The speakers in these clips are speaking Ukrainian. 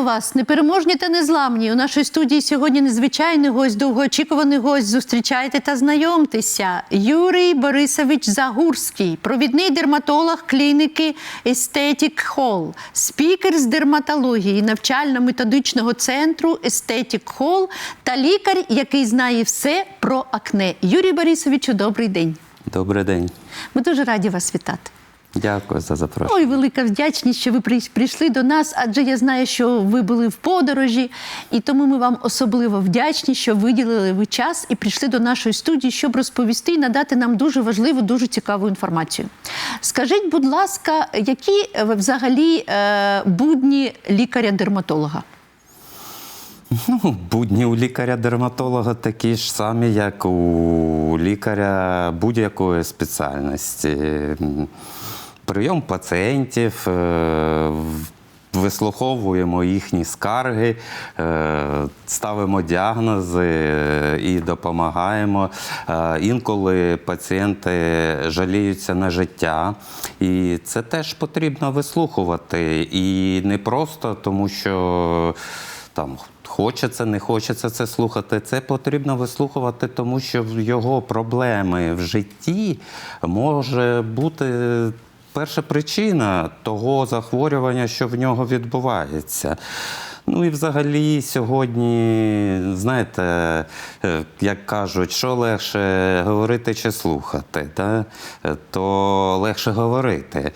Вітаю вас, непереможні та незламні. У нашій студії сьогодні незвичайний гость, довгоочікуваний гость. Зустрічайте та знайомтеся. Юрій Борисович Загурський, провідний дерматолог клініки Естетік Hall, спікер з дерматології навчально-методичного центру Естетік Hall та лікар, який знає все про акне. Юрій Борисовичу, добрий день. Добрий день. Ми дуже раді вас вітати. Дякую за запрошення. Ой, велика вдячність, що ви прийшли до нас, адже я знаю, що ви були в подорожі, і тому ми вам особливо вдячні, що виділили ви час і прийшли до нашої студії, щоб розповісти і надати нам дуже важливу, дуже цікаву інформацію. Скажіть, будь ласка, які е, взагалі е, будні лікаря-дерматолога? Ну, будні у лікаря-дерматолога такі ж самі, як у лікаря будь-якої спеціальності. Прийом пацієнтів, е, вислуховуємо їхні скарги, е, ставимо діагнози е, і допомагаємо. Інколи пацієнти жаліються на життя, і це теж потрібно вислухувати. І не просто тому, що там хочеться, не хочеться це слухати. Це потрібно вислухувати, тому що його проблеми в житті може бути. Перша причина того захворювання, що в нього відбувається. Ну і взагалі сьогодні, знаєте, е, як кажуть, що легше говорити чи слухати, та? Е, то легше говорити.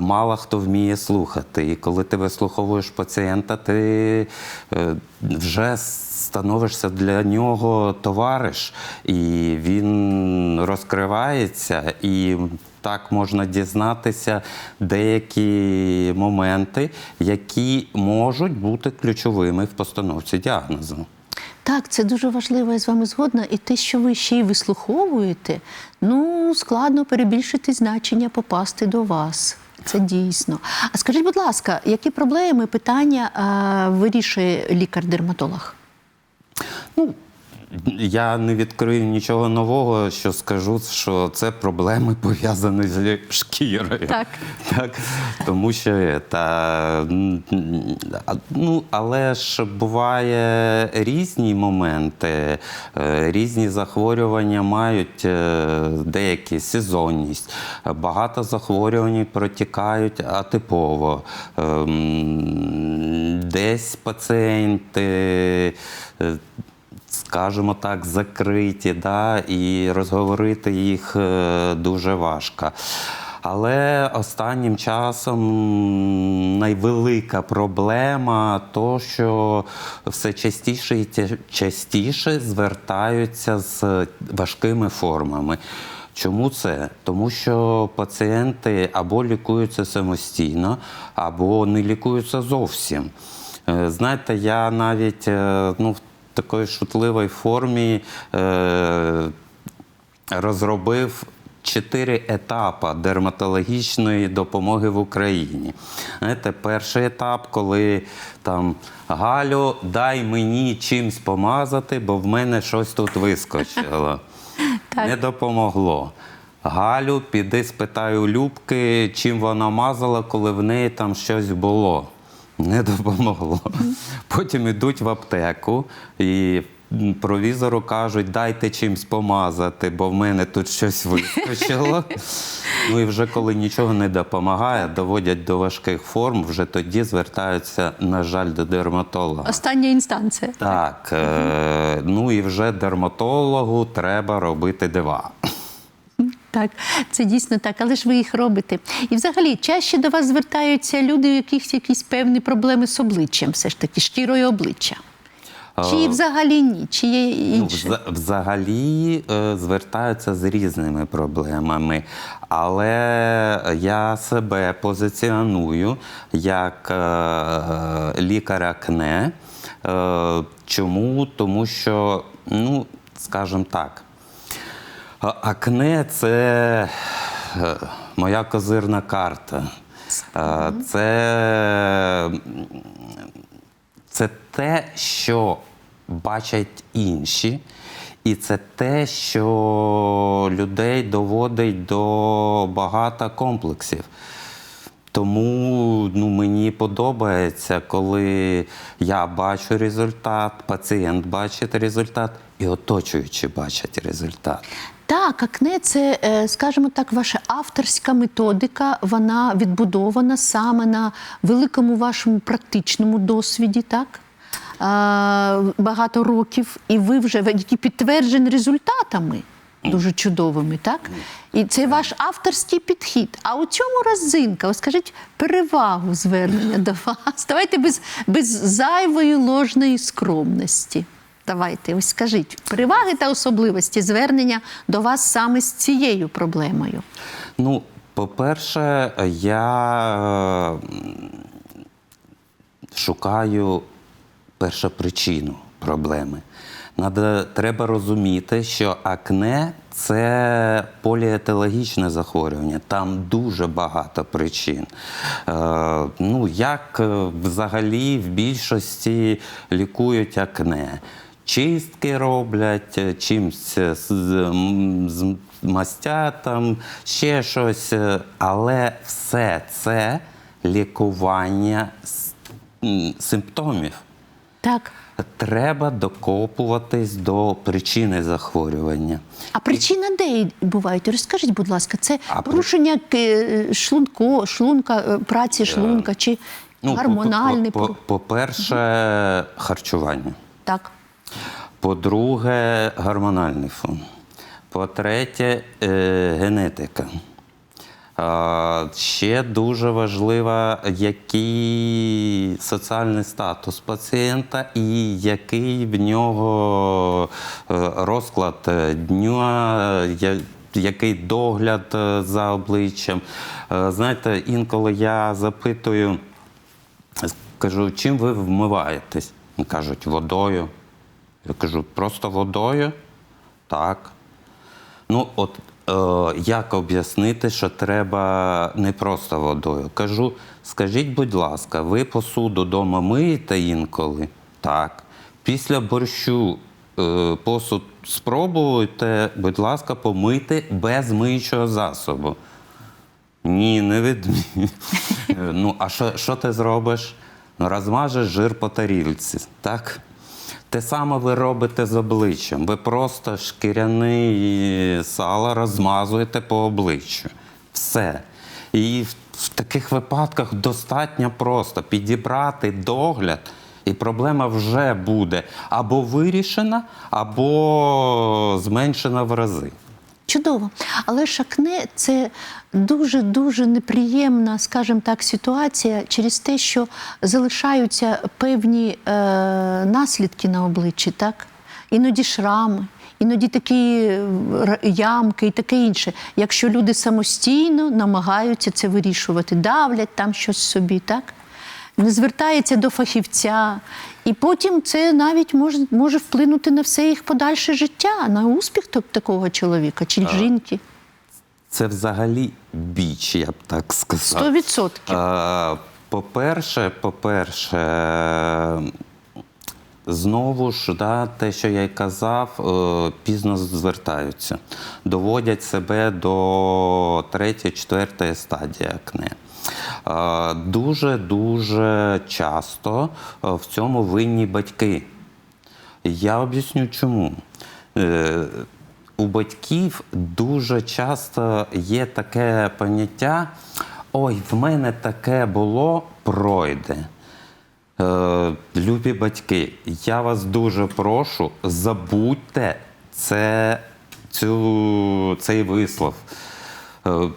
Мало хто вміє слухати. І коли ти вислуховуєш пацієнта, ти е, вже становишся для нього товариш, і він розкривається, і так можна дізнатися деякі моменти, які можуть бути ключовими в постановці діагнозу. Так, це дуже важливо, я з вами згодна. І те, що ви ще й вислуховуєте, ну складно перебільшити значення попасти до вас. Це дійсно. А скажіть, будь ласка, які проблеми, питання а, вирішує лікар-дерматолог? Ну, я не відкрию нічого нового, що скажу, що це проблеми пов'язані з шкірою. Так. так. Тому що та, ну, але ж буває різні моменти, е, різні захворювання мають е, деякі сезонність. Багато захворювань протікають атипово. Ем, Десь пацієнти. Скажімо так, закриті, да, і розговорити їх е, дуже важко. Але останнім часом найвелика проблема то, що все частіше і частіше звертаються з важкими формами. Чому це? Тому що пацієнти або лікуються самостійно, або не лікуються зовсім. Е, Знаєте, я навіть е, ну, в такої шутливій формі е, розробив чотири етапи дерматологічної допомоги в Україні. Знаєте, перший етап, коли там Галю, дай мені чимсь помазати, бо в мене щось тут вискочило. Не допомогло. Галю, піди спитай у Любки, чим вона мазала, коли в неї там щось було. Не допомогло. Потім йдуть в аптеку і провізору кажуть, дайте чимсь помазати, бо в мене тут щось вискочило. Ну і вже коли нічого не допомагає, доводять до важких форм, вже тоді звертаються, на жаль, до дерматолога. Остання інстанція. Так, е, ну і вже дерматологу треба робити дива. Так, це дійсно так, але ж ви їх робите. І взагалі чаще до вас звертаються люди, у яких якісь певні проблеми з обличчям, все ж таки, шкірою обличчя. Чи взагалі ні, чи є Ну, інше? взагалі е, звертаються з різними проблемами, але я себе позиціоную як е, лікар акне. Е, Чому? Тому що, ну, скажімо так, акне це е, моя козирна карта. Е, Це це те, що бачать інші, і це те, що людей доводить до багато комплексів. Тому ну, мені подобається, коли я бачу результат, пацієнт бачить результат і оточуючі бачать результат. Так, акне це, е, скажімо так, ваша авторська методика. Вона відбудована саме на великому вашому практичному досвіді, так? Багато років, і ви вже які підтверджені результатами дуже чудовими, так? І це ваш авторський підхід. А у цьому розинка, ось скажіть перевагу звернення до вас. Давайте без, без зайвої ложної скромності. Давайте, ось скажіть переваги та особливості звернення до вас саме з цією проблемою. Ну, по-перше, я е, шукаю першопричину проблеми. Надо, треба розуміти, що акне це поліетиологічне захворювання. Там дуже багато причин. Е, ну, як е, взагалі в більшості лікують акне? Чистки роблять, е, чимсь е, з, мастя, там, ще щось. е, Але все це лікування симптомів. Так. Треба докопуватись до причини захворювання. А причина де бувають? Розкажіть, будь ласка, це А порушення е, шлунко, шлунка, праці шлунка чи гормональний по- пору- по- по-перше, харчування. Так. По-друге, гормональний фон. По-третє, е, генетика. Ще дуже важливо, який соціальний статус пацієнта і який в нього е, розклад дня, який догляд е, за обличчям. Знаєте, інколи я запитую, Кажу, чим ви вмиваєтесь? Кажуть, водою. Я кажу, просто водою? Так. Ну, от е, як об'яснити, що треба не просто водою? Кажу, скажіть, будь ласка, ви посуду вдома миєте інколи? Так. Після борщу е, посуд спробуйте, будь ласка, помити без миючого засобу. Ні, не відмінь. ну, а що, що ти зробиш? Ну, розмажеш жир по тарілці, так? Те саме ви робите з обличчям. Ви просто шкіряний сало розмазуєте по обличчю. Все. І в, таких випадках достатньо просто підібрати догляд, і проблема вже буде або вирішена, або зменшена в рази. Чудово. Але ж акне це дуже-дуже неприємна, скажімо так, ситуація через те, що залишаються певні е, наслідки на обличчі, так? Іноді шрами, іноді такі е, ямки і таке інше. Якщо люди самостійно намагаються це вирішувати, давлять там щось собі, так? Не звертається до фахівця, і потім це навіть може, може вплинути на все їх подальше життя, на успіх такого чоловіка чи жінки. Це взагалі біч, я б так сказав. Сто відсотків. По-перше, по-перше, знову ж, да, те, що я й казав, е, пізно звертаються, доводять себе до третьої, четвертої стадії акне. Дуже-дуже часто е, в цьому винні батьки. Я об'ясню чому. Е, У батьків дуже часто є таке поняття: ой, в мене таке було, пройде. Е, любі батьки, я вас дуже прошу, забудьте це, цю, цей вислов.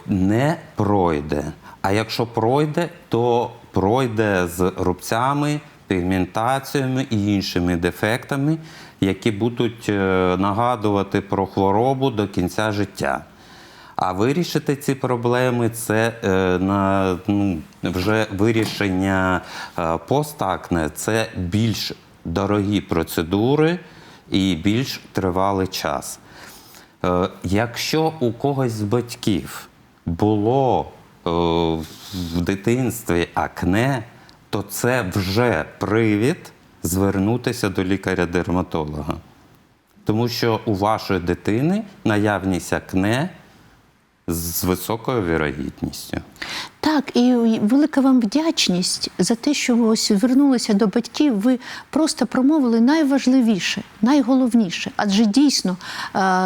Не пройде. А якщо пройде, то пройде з рубцями, пігментаціями і іншими дефектами, які будуть е, нагадувати про хворобу до кінця життя. А вирішити ці проблеми це е, на ну, вже вирішення е, постакне це більш дорогі процедури і більш тривалий час. Е, Якщо у когось з батьків було в дитинстві акне, то це вже привід звернутися до лікаря-дерматолога. Тому що у вашої дитини наявність акне з високою вірогідністю. Так, і велика вам вдячність за те, що ви ось звернулися до батьків. Ви просто промовили найважливіше, найголовніше. Адже дійсно,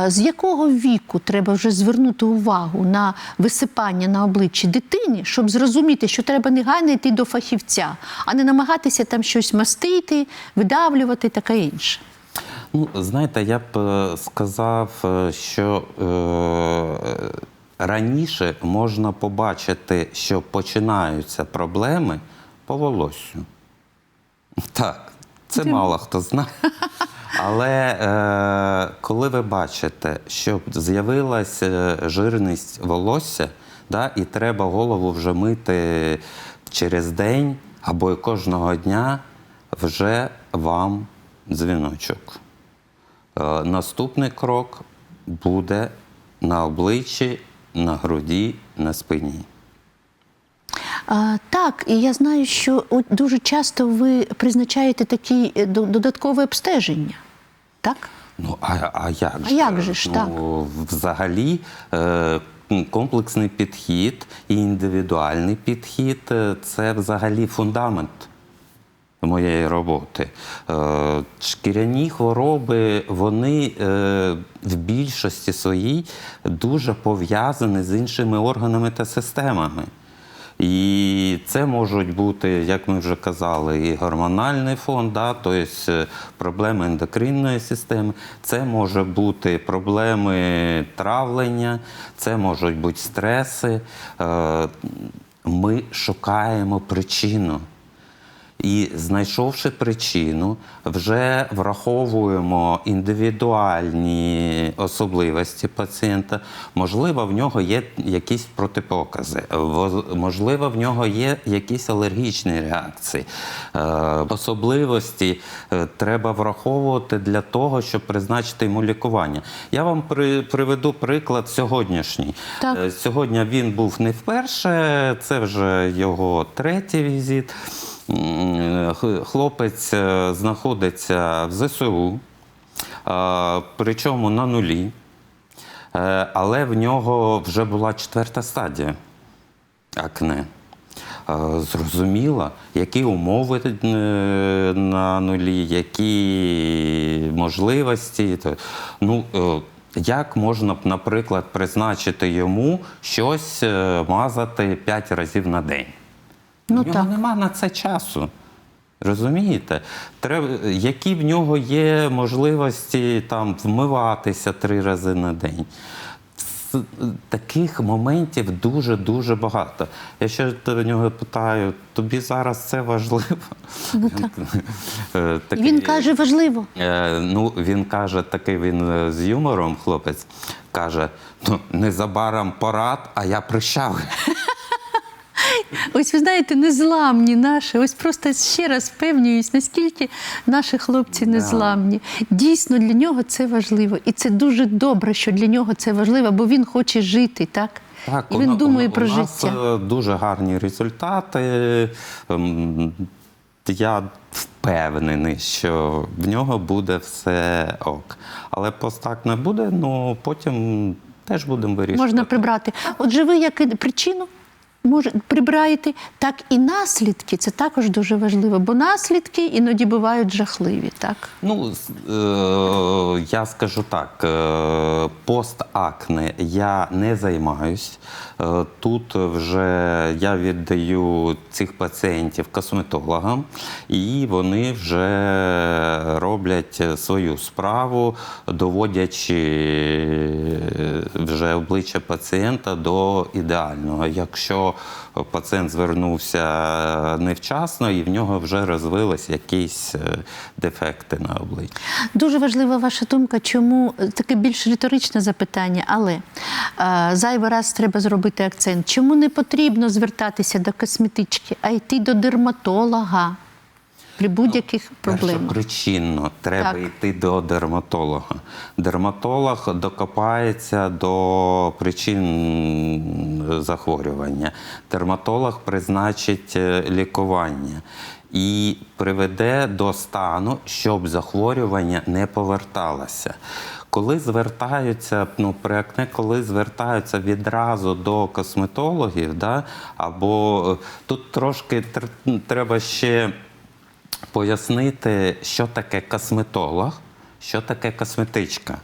з якого віку треба вже звернути увагу на висипання на обличчі дитині, щоб зрозуміти, що треба негайно йти до фахівця, а не намагатися там щось мастити, видавлювати таке інше. Ну, знаєте, я б е, сказав, е, що е, раніше можна побачити, що починаються проблеми по волосю. Так, це мало хто знає. Але е, коли ви бачите, що з'явилася жирність волосся, да, і треба голову вже мити через день або й кожного дня, вже вам дзвіночок. Е, наступний крок буде на обличчі, на груді, на спині. А, так, і я знаю, що дуже часто ви призначаєте такі е, до- додаткове обстеження. Так? Ну, а, а як А же? як же ж, ну, Взагалі, е, комплексний підхід і індивідуальний підхід е, це взагалі фундамент моєї роботи. Е, Шкіряні хвороби, вони е, в більшості своїй дуже пов'язані з іншими органами та системами. І це можуть бути, як ми вже казали, і гормональний фон, да, тобто е, проблеми ендокринної системи, це може бути проблеми травлення, це можуть бути стреси. Ми шукаємо причину. І знайшовши причину, вже враховуємо індивідуальні особливості пацієнта. Можливо, в нього є якісь протипокази, можливо, в нього є якісь алергічні реакції. Е, Особливості е, треба враховувати для того, щоб призначити йому лікування. Я вам при- приведу приклад сьогоднішній. Так. Е, Сьогодні він був не вперше, це вже його третій візит. Х- Хлопець е, знаходиться в ЗСУ, е, причому на нулі, Е, але в нього вже була четверта стадія акне. Е, Зрозуміло, які умови е, на нулі, які можливості. Ну, е, як можна б, наприклад, призначити йому щось е, мазати 5 разів на день? Ну, в нього так. нема на це часу. Розумієте? Треба, які в нього є можливості там вмиватися три рази на день. Таких моментів дуже-дуже багато. Я ще до нього питаю: тобі зараз це важливо? Ну, так. Е, такий- він каже, важливо. Е, ну, він каже, такий він е, з юмором, хлопець, каже: ну, незабаром парад, а я прищавий. Ось ви знаєте, незламні наші. Ось просто ще раз впевнююсь, наскільки наші хлопці незламні. Дійсно, для нього це важливо. І це дуже добре, що для нього це важливо, бо він хоче жити, так? Так, І він у, думає у, про у життя. е, дуже гарні результати. Ем, Я впевнений, що в нього буде все ок. Але пост так не буде, ну потім теж будемо вирішувати. Можна прибрати. Отже, ви як причину може, прибираєте, так і наслідки. Це також дуже важливо, бо наслідки іноді бувають жахливі, так? Ну, е, я скажу так: е, постакне я не займаюсь. Е, тут вже я віддаю цих пацієнтів косметологам, і вони вже роблять свою справу, доводячи е, вже обличчя пацієнта до ідеального. Якщо пацієнт звернувся невчасно і в нього вже розвились якісь е, дефекти на обличчі. Дуже важлива ваша думка, чому таке більш риторичне запитання, але е, зайвий раз треба зробити акцент. Чому не потрібно звертатися до косметички, а йти до дерматолога при будь-яких проблемах? Першопричинно треба Так. йти до дерматолога. Дерматолог докопається до причин захворювання. Дерматолог призначить е, лікування і приведе до стану, щоб захворювання не поверталося. коли звертаються, ну, при акне, коли звертаються відразу до косметологів, да, або е, тут трошки треба ще пояснити, що таке косметолог, що таке косметичка.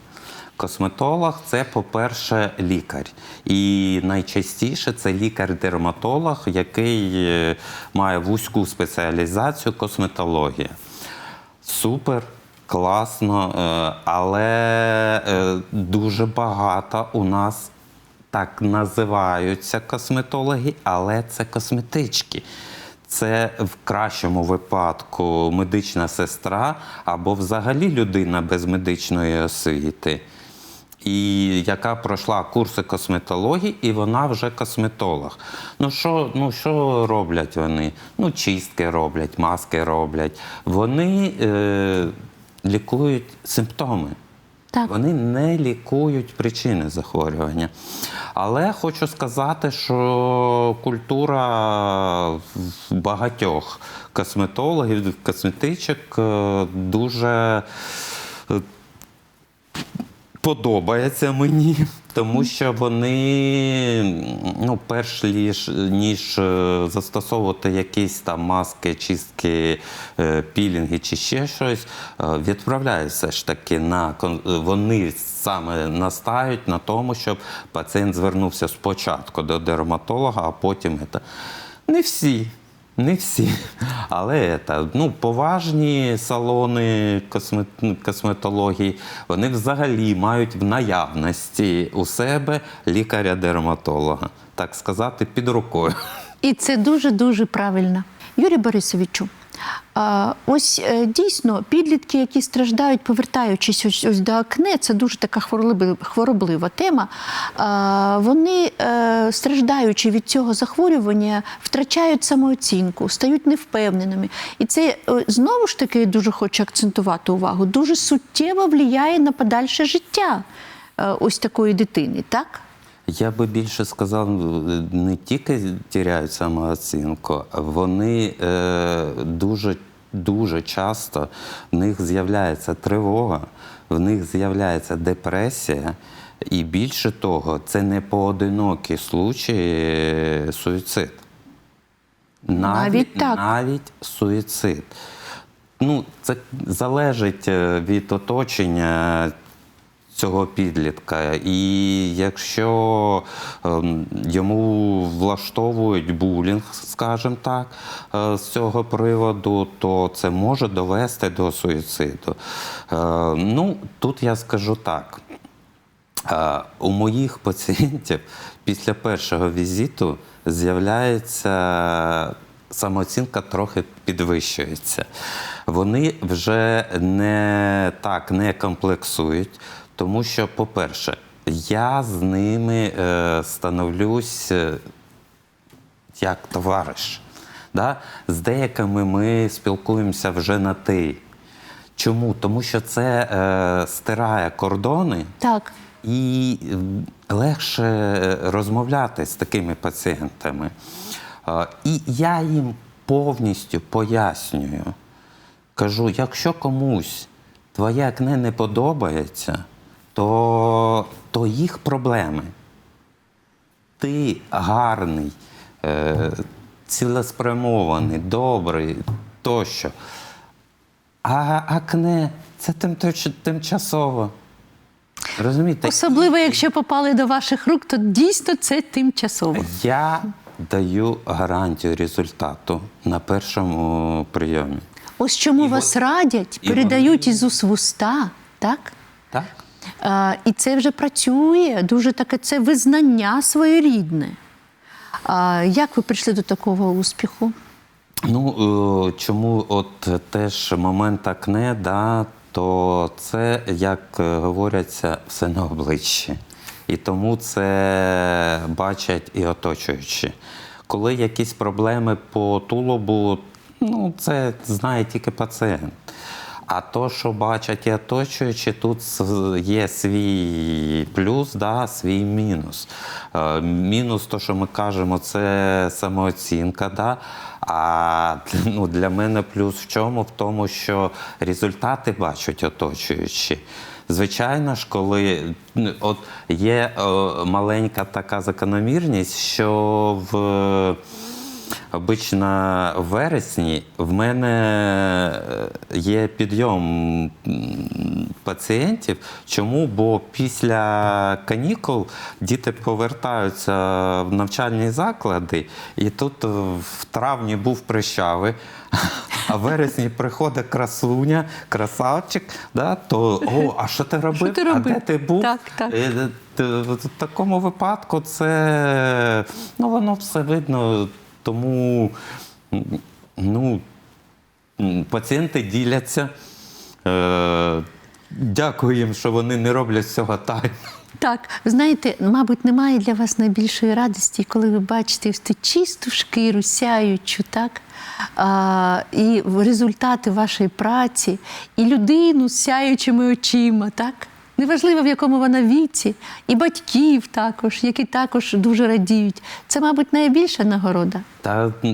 Косметолог це, по-перше, лікар. І найчастіше це лікар-дерматолог, який е, має вузьку спеціалізацію косметологія. Супер, класно, е, але е, дуже багато у нас так називаються косметологи, але це косметички. Це в кращому випадку медична сестра або взагалі людина без медичної освіти, і яка пройшла курси косметології, і вона вже косметолог. Ну що, ну що роблять вони? Ну, чистки роблять, маски роблять. Вони е, лікують симптоми. Так. Вони не лікують причини захворювання. Але хочу сказати, що культура багатьох косметологів, косметичок е, дуже е, подобається мені, тому що вони, ну, перш ніж, ніж е, застосовувати якісь там маски, чистки, е, пілінги чи ще щось, е, відправляють все ж таки на вони саме настають на тому, щоб пацієнт звернувся спочатку до дерматолога, а потім це. Не всі. Не всі, але та, ну, поважні салони космет- косметології, вони взагалі мають в наявності у себе лікаря-дерматолога, так сказати, під рукою. І це дуже дуже правильно. Юрій Борисовичу, ось е, дійсно підлітки, які страждають, повертаючись ось, ось до акне, це дуже така хвороблива, хвороблива тема. Вони, е, страждаючи від цього захворювання, втрачають самооцінку, стають невпевненими. І це знову ж таки дуже хочу акцентувати увагу, дуже суттєво впливає на подальше життя е, ось такої дитини, так? Я би більше сказав, не тільки тіряють самооцінку, вони е, дуже, дуже часто в них з'являється тривога, в них з'являється депресія, і більше того, це не поодинокі случаї е, суїцид. Навіть так. Навіть суїцид. Ну, це залежить е, від оточення цього підлітка. І якщо ем, йому влаштовують булінг, скажімо так, е, з цього приводу, то це може довести до суїциду. Е, ну, тут я скажу так. Е, У моїх пацієнтів після першого візиту з'являється самооцінка трохи підвищується. Вони вже не так не комплексують, тому що, по-перше, я з ними е, становлюсь е, як товариш. Да? З деякими ми спілкуємося вже на ти. Чому? Тому що це е, стирає кордони Так. і легше е, розмовляти з такими пацієнтами. Е, І я їм повністю пояснюю. Кажу, якщо комусь твоє акне не подобається, то, то їх проблеми. Ти гарний, е, цілеспрямований, добрий тощо. А акне це тим, тимчасово. Розумієте? Особливо, якщо попали до ваших рук, то дійсно це тимчасово. Я даю гарантію результату на першому прийомі. Ось чому І вас от- радять, і передають вони- із уст в уста, так? Так? А, і це вже працює, дуже таке це визнання своєрідне. А, як ви прийшли до такого успіху? Ну, е, чому от теж момент акне, да, то це, як е, говоряться, все на обличчі. І тому це бачать і оточуючі. Коли якісь проблеми по тулубу, ну, це знає тільки пацієнт. А то, що бачать і оточуючі, тут є свій плюс, да, свій мінус. Е, Мінус, то, що ми кажемо, це самооцінка. Да? А ну, для мене плюс в чому? В тому, що результати бачать оточуючі. Звичайно ж, коли от є е, маленька така закономірність, що в обично в вересні в мене е, є підйом пацієнтів. Чому? Бо після канікул діти повертаються в навчальні заклади, і тут е, в травні був прищавий, а в вересні приходить красуня, красавчик, да, то о, а що ти робив? ти а де ти був? Так, так. Е, В такому випадку це ну, воно все видно, тому ну, пацієнти діляться. Е, Дякую їм, що вони не роблять цього тайну. Так, знаєте, мабуть, немає для вас найбільшої радості, коли ви бачите ось ту чисту шкіру, сяючу, так? А, і результати вашої праці, і людину з сяючими очима, так? Неважливо, в якому вона віці, і батьків також, які також дуже радіють. Це, мабуть, найбільша нагорода. Та е,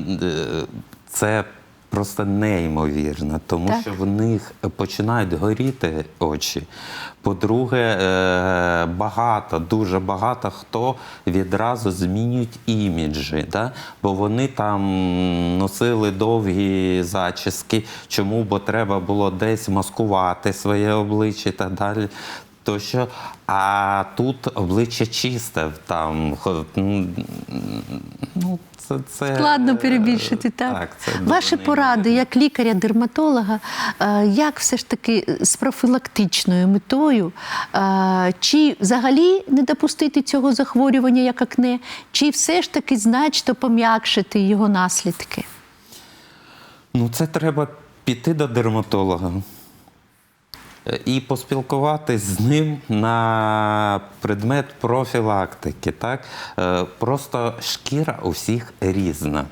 це просто неймовірно, тому Так. що в них починають горіти очі. По-друге, е, багато, дуже багато хто відразу змінюють іміджі, да? бо вони там носили довгі зачіски. Чому? Бо треба було десь маскувати своє обличчя і так далі. Тощо, а тут обличчя чисте, там ну, це, це Складно перебільшити, так? Так, це дуже Ваші поради як лікаря-дерматолога, е, як все ж таки з профілактичною метою, е, чи взагалі не допустити цього захворювання як акне, чи все ж таки значно пом'якшити його наслідки? Ну, це треба піти до дерматолога е, і поспілкуватись з ним на предмет профілактики. Так? Е, Просто шкіра у всіх різна.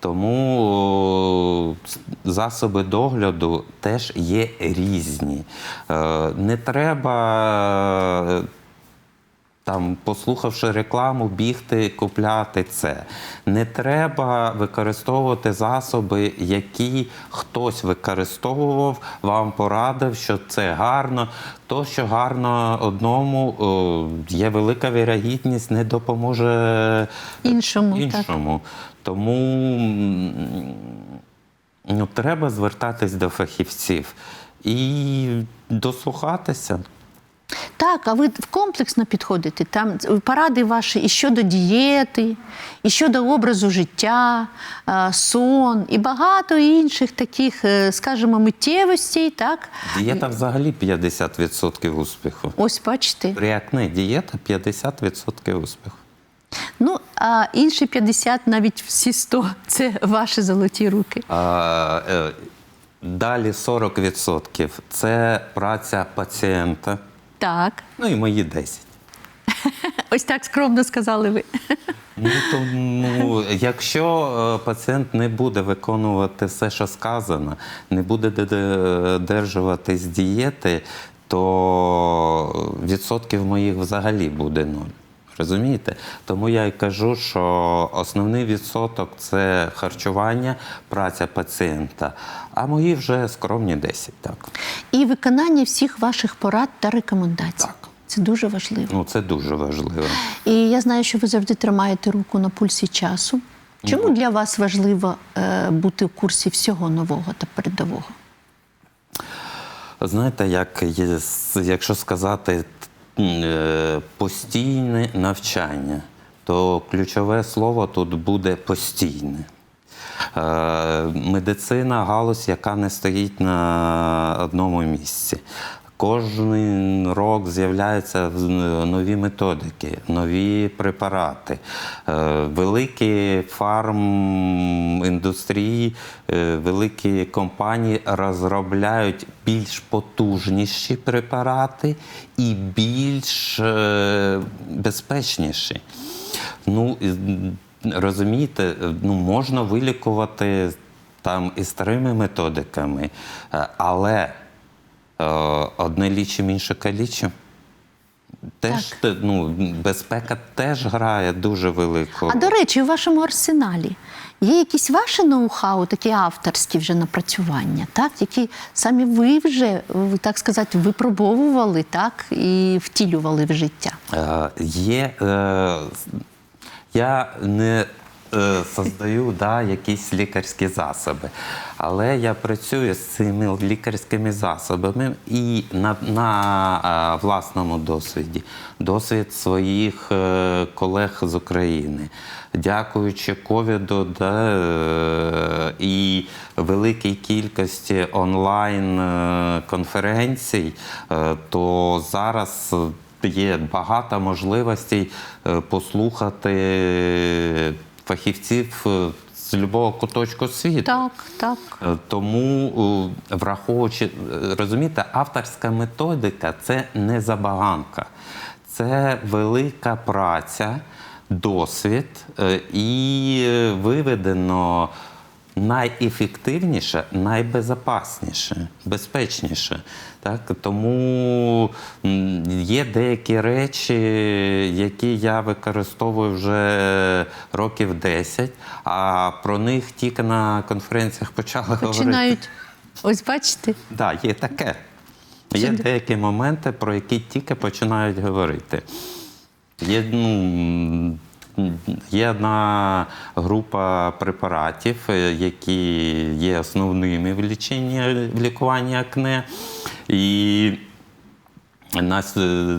Тому засоби догляду теж є різні. Е, Не треба е, там, послухавши рекламу, бігти, купляти це. Не треба використовувати засоби, які хтось використовував, вам порадив, що це гарно. То, що гарно одному, є велика вірогідність, не допоможе Іншому, так. іншому. Тому ну, треба звертатись до фахівців і дослухатися. Так, а ви комплексно підходите. Там поради ваші і щодо дієти, і щодо образу життя, сон, і багато інших таких, е, скажімо, миттєвостей. Так? Дієта взагалі 50% успіху. Ось бачите. При акне дієта 50% успіху. Ну, а інші 50, навіть всі 100 – це ваші золоті руки. А, е, далі 40% це праця пацієнта. Так, Ну і мої 10. ось так скромно сказали ви. Ну, тому, якщо е, пацієнт не буде виконувати все, що сказано, не буде де- де- дієти, то відсотків моїх взагалі буде нуль. Розумієте? Тому я й кажу, що основний відсоток це харчування, праця пацієнта, а мої вже скромні 10, так. І виконання всіх ваших порад та рекомендацій. Так. Це дуже важливо. Ну, це дуже важливо. І я знаю, що ви завжди тримаєте руку на пульсі часу. Чому для вас важливо е, бути в курсі всього нового та передового? Знаєте, як якщо сказати е, постійне навчання, то ключове слово тут буде постійне. Е, Медицина галузь, яка не стоїть на одному місці. Кожен рок з'являються нові методики, нові препарати. Е, Великі фарміндустрії, е, великі компанії розробляють більш потужніші препарати і більш е, безпечніші. Ну, розумієте, ну, можна вилікувати там і старими методиками, е, але е, одне лічим, інше калічим. теж те- ну, безпека теж грає дуже велику. А до речі, у вашому арсеналі є якісь ваші ноу-хау, такі авторські вже напрацювання, так? які самі ви вже, так сказати, випробовували так? і втілювали в життя. Е, Є, е, я не е, создаю да, якісь лікарські засоби, але я працюю з цими лікарськими засобами і на, на е, власному досвіді, досвід своїх е, колег з України. Дякуючи ковіду да, е, і великій кількості онлайн е, е, то зараз є багато можливостей е, послухати фахівців е, з любого куточку світу. Так, так. Е, Тому, враховуючи, розумієте, авторська методика це не забаганка, це велика праця, досвід і виведено найефективніше, найбезопасніше, безпечніше. Так? Тому є деякі речі, які я використовую вже років 10, а про них тільки на конференціях почали говорити. Починають. Ось бачите, Так, да, є таке. Є Що- деякі моменти, про які тільки починають говорити. Є, ну, є одна група препаратів, е, які є основними в ліченні в лікуванні акне. І нас е,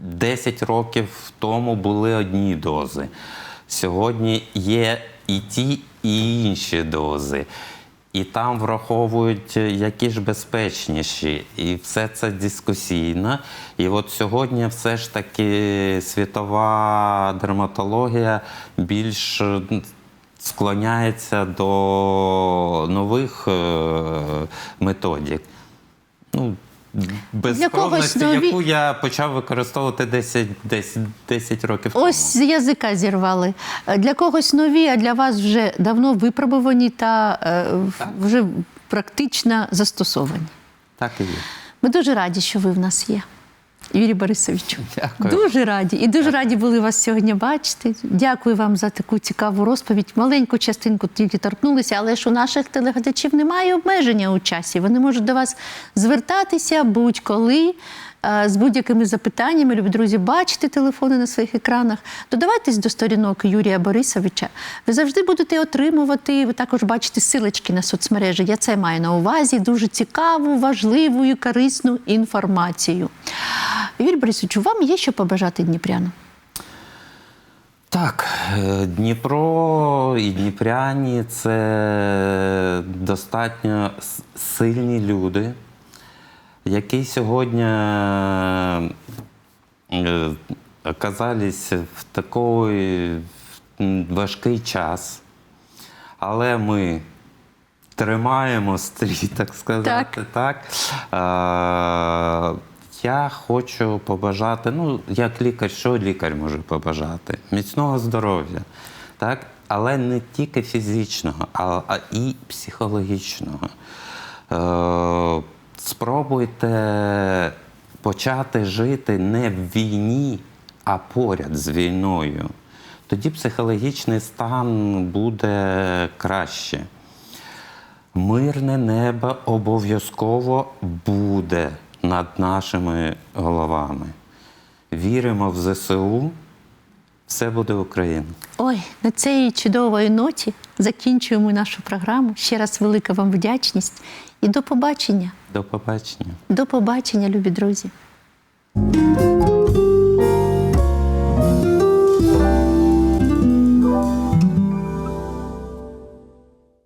10 років тому були одні дози. Сьогодні є і ті, і інші дози. І там враховують, е, які ж безпечніші. І все це дискусійно. І от сьогодні все ж таки світова дерматологія більш е, склоняється до нових е, методик. Ну, без Для нові- яку я почав використовувати 10, 10, 10 років тому. ось з язика зірвали. Для когось нові, а для вас вже давно випробувані та е, вже практично застосовані. Так і є. Ми дуже раді, що ви в нас є. Юрій Борисовичу, Дякую. дуже раді. І дуже раді були вас сьогодні бачити. Дякую вам за таку цікаву розповідь. Маленьку частинку тільки торкнулися, але ж у наших телеглядачів немає обмеження у часі. Вони можуть до вас звертатися будь-коли. Е, З будь-якими запитаннями, любі друзі, бачите телефони на своїх екранах. Додавайтесь до сторінок Юрія Борисовича. Ви завжди будете отримувати. Ви також бачите силочки на соцмережі. Я це маю на увазі. Дуже цікаву, важливу і корисну інформацію. Юрій Борисовичу, вам є що побажати Дніпрянам? Так, е, Дніпро і Дніпряні це достатньо сильні люди, які сьогодні е, оказались в такий важкий час. Але ми тримаємо стрій, так сказати. Так. Е, я хочу побажати, ну, як лікар, що лікар може побажати? Міцного здоров'я. Так? Але не тільки фізичного, а, а і психологічного. Е, спробуйте почати жити не в війні, а поряд з війною. Тоді психологічний стан буде краще. Мирне небо обов'язково буде над нашими головами. Віримо в ЗСУ, все буде Україна. Ой, на цій чудової ноті закінчуємо нашу програму. Ще раз велика вам вдячність і до побачення. До побачення. До побачення, любі друзі.